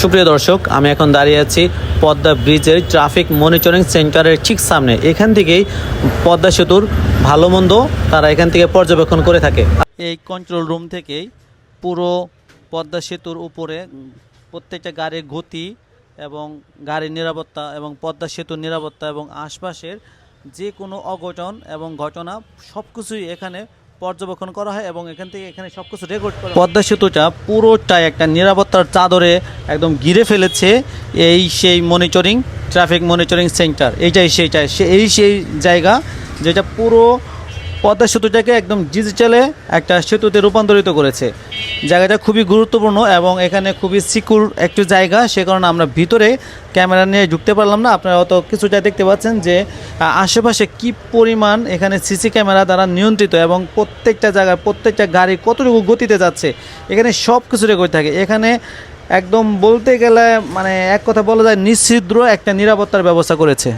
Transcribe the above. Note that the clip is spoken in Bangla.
সুপ্রিয় দর্শক, আমি এখন দাঁড়িয়ে আছি পদ্মা ব্রিজের ট্রাফিক মনিটরিং সেন্টারের ঠিক সামনে। এখান থেকেই পদ্মা সেতুর ভালো মন্দ তারা এখান থেকে পর্যবেক্ষণ করে থাকে। এই কন্ট্রোল রুম থেকেই পুরো পদ্মা সেতুর উপরে প্রত্যেকটা গাড়ির গতি এবং গাড়ির নিরাপত্তা এবং পদ্মা সেতুর নিরাপত্তা এবং আশপাশের যে কোনো অঘটন এবং ঘটনা সব কিছুই এখানে পর্যবেক্ষণ করা হয় এবং এখান থেকে এখানে সব কিছু রেকর্ড করা পদ্মা সেতুটা পুরোটাই একটা নিরাপত্তার চাদরে একদম ঘিরে ফেলেছে এই সেই মনিটরিং ট্রাফিক মনিটরিং সেন্টার এইটাই সেইটাই এই সেই জায়গা যেটা পুরো পদ্মা সেতুটাকে একদম ডিজিটালে একটা সেতুতে রূপান্তরিত করেছে। জায়গাটা খুবই গুরুত্বপূর্ণ এবং এখানে খুবই সিকিউর একটি জায়গা, সে কারণে আমরা ভিতরে ক্যামেরা নিয়ে ঢুকতে পারলাম না। আপনারা অত কিছুটা দেখতে পাচ্ছেন যে আশেপাশে কি পরিমাণ এখানে সিসি ক্যামেরা দ্বারা নিয়ন্ত্রিত এবং প্রত্যেকটা জায়গায় প্রত্যেকটা গাড়ি কতটুকু গতিতে যাচ্ছে, এখানে সব কিছু রেকর্ড থাকে। এখানে একদম বলতে গেলে মানে এক কথা বলা যায়, নিশ্চিদ্র একটা নিরাপত্তার ব্যবস্থা করেছে।